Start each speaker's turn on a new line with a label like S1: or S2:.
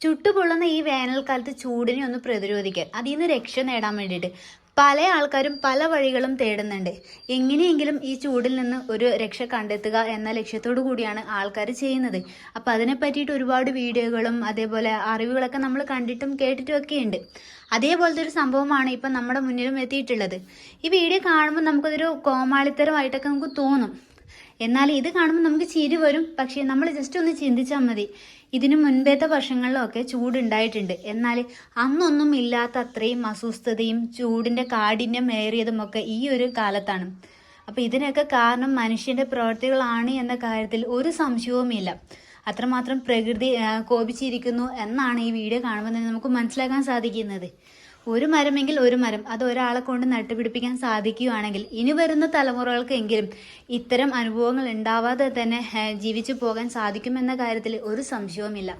S1: ചുട്ടുപൊള്ളുന്ന ഈ വേനൽക്കാലത്ത് ചൂടിനെ ഒന്ന് പ്രതിരോധിക്കാൻ അതിൽ നിന്ന് രക്ഷ നേടാൻ വേണ്ടിയിട്ട് പല ആൾക്കാരും പല വഴികളും തേടുന്നുണ്ട്. എങ്ങനെയെങ്കിലും ഈ ചൂടിൽ നിന്ന് ഒരു രക്ഷ കണ്ടെത്തുക എന്ന ലക്ഷ്യത്തോടു കൂടിയാണ് ആൾക്കാർ ചെയ്യുന്നത്. അപ്പം അതിനെ പറ്റിയിട്ട് ഒരുപാട് വീഡിയോകളും അതേപോലെ അറിവുകളൊക്കെ നമ്മൾ കണ്ടിട്ടും കേട്ടിട്ടും ഒക്കെ ഉണ്ട് അതേപോലത്തെ ഒരു സംഭവമാണ് ഇപ്പം നമ്മുടെ മുന്നിലും എത്തിയിട്ടുള്ളത്. ഈ വീഡിയോ കാണുമ്പോൾ നമുക്കതൊരു കോമാളിത്തരമായിട്ടൊക്കെ നമുക്ക് തോന്നും. എന്നാൽ ഇത് കാണുമ്പോൾ നമുക്ക് ചിരി വരും. പക്ഷേ നമ്മൾ ജസ്റ്റ് ഒന്ന് ചിന്തിച്ചാൽ മതി. ഇതിനു മുൻപത്തെ വർഷങ്ങളിലൊക്കെ ചൂടുണ്ടായിട്ടുണ്ട്. എന്നാൽ അന്നൊന്നും ഇല്ലാത്ത അത്രയും അസ്വസ്ഥതയും ചൂടിന്റെ കാഠിന്യം ഏറിയതുമൊക്കെ ഈ ഒരു കാലത്താണ്. അപ്പോൾ ഇതിനൊക്കെ കാരണം മനുഷ്യന്റെ പ്രവൃത്തികളാണ് എന്ന കാര്യത്തിൽ ഒരു സംശയവുമില്ല അത്രമാത്രം പ്രകൃതി കോപിച്ചിരിക്കുന്നു എന്നാണ് ഈ വീഡിയോ കാണുമ്പോൾ തന്നെ നമുക്ക് മനസ്സിലാക്കാൻ സാധിക്കുന്നത്. ഒരു മരമെങ്കിൽ ഒരു മരം അത് ഒരാളെ കൊണ്ട് നട്ടുപിടിപ്പിക്കാൻ സാധിക്കുകയാണെങ്കിൽ ഇനി വരുന്ന തലമുറകൾക്കെങ്കിലും ഇത്തരം അനുഭവങ്ങൾ ഉണ്ടാവാതെ തന്നെ ജീവിച്ചു പോകാൻ സാധിക്കുമെന്ന കാര്യത്തിൽ ഒരു സംശയവുമില്ല.